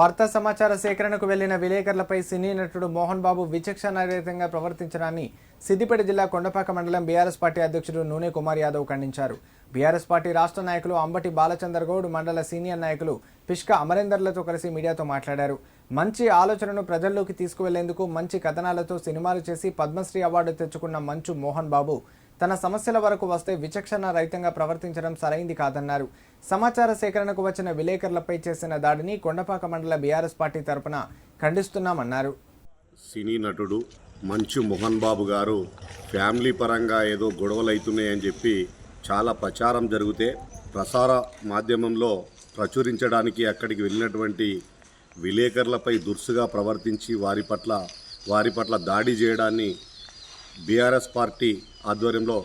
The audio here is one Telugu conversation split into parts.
వార్తా సమాచార సేకరణకు వెళ్ళిన విలేకరులపై సినీ నటుడు మోహన్ బాబు విచక్షణారహితంగా ప్రవర్తించడాన్ని సిద్దిపేట జిల్లా కొండపాక మండలం బీఆర్ఎస్ పార్టీ అధ్యక్షుడు నూనె కుమార్ యాదవ్ ఖండించారు. బీఆర్ఎస్ పార్టీ రాష్ట్ర నాయకులు అంబటి బాలచందర్గౌడ్ మండల సీనియర్ నాయకులు పిష్క అమరేందర్లతో కలిసి మీడియాతో మాట్లాడారు. మంచి ఆలోచనను ప్రజల్లోకి తీసుకువెళ్ళేందుకు మంచి కథనాలతో సినిమాలు చేసి పద్మశ్రీ అవార్డు తెచ్చుకున్న మంచు మోహన్ బాబు తన సమస్యల వరకు వస్తే విచక్షణ రహితంగా ప్రవర్తించడం సరైంది కాదన్నారు. సమాచార సేకరణకు వచ్చిన విలేకరులపై చేసిన దాడిని కొండపాక మండల బీఆర్ఎస్ పార్టీ తరపున ఖండిస్తున్నామన్నారు. సినీ నటుడు మంచు మోహన్ బాబు గారు ఫ్యామిలీ పరంగా ఏదో గొడవలు అవుతున్నాయని చెప్పి చాలా ప్రచారం జరిగితే ప్రసార మాధ్యమంలో ప్రచురించడానికి అక్కడికి వెళ్ళినటువంటి విలేకరులపై దురుసుగా ప్రవర్తించి వారి పట్ల వారి పట్ల దాడి చేయడాన్ని బీఆర్ఎస్ పార్టీ ఆధ్వర్యంలో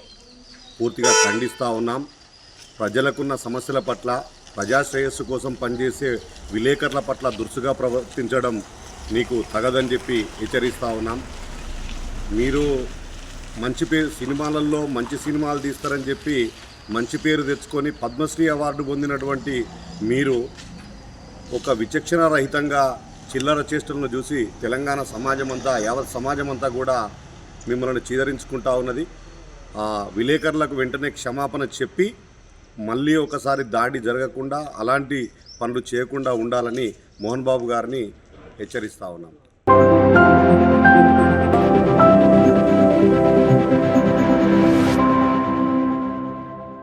పూర్తిగా ఖండిస్తూ ఉన్నాం. ప్రజలకున్న సమస్యల పట్ల ప్రజాశ్రేయస్సు కోసం పనిచేసే విలేకరుల పట్ల దురుసుగా ప్రవర్తించడం మీకు తగదని చెప్పి హెచ్చరిస్తూ ఉన్నాం. మీరు మంచి పేరు సినిమాలలో మంచి సినిమాలు తీస్తారని చెప్పి మంచి పేరు తెచ్చుకొని పద్మశ్రీ అవార్డు పొందినటువంటి మీరు ఒక విచక్షణ రహితంగా చిల్లర చేష్టలను చూసి తెలంగాణ సమాజం అంతా యావత్ సమాజం అంతా కూడా మిమ్మల్ని చీదరించుకుంటా ఉన్నది. విలేకరులకు వెంటనే క్షమాపణ చెప్పి మళ్ళీ ఒకసారి దాడి జరగకుండా అలాంటి పనులు చేయకుండా ఉండాలని మోహన్ బాబు గారిని హెచ్చరిస్తా ఉన్నాం.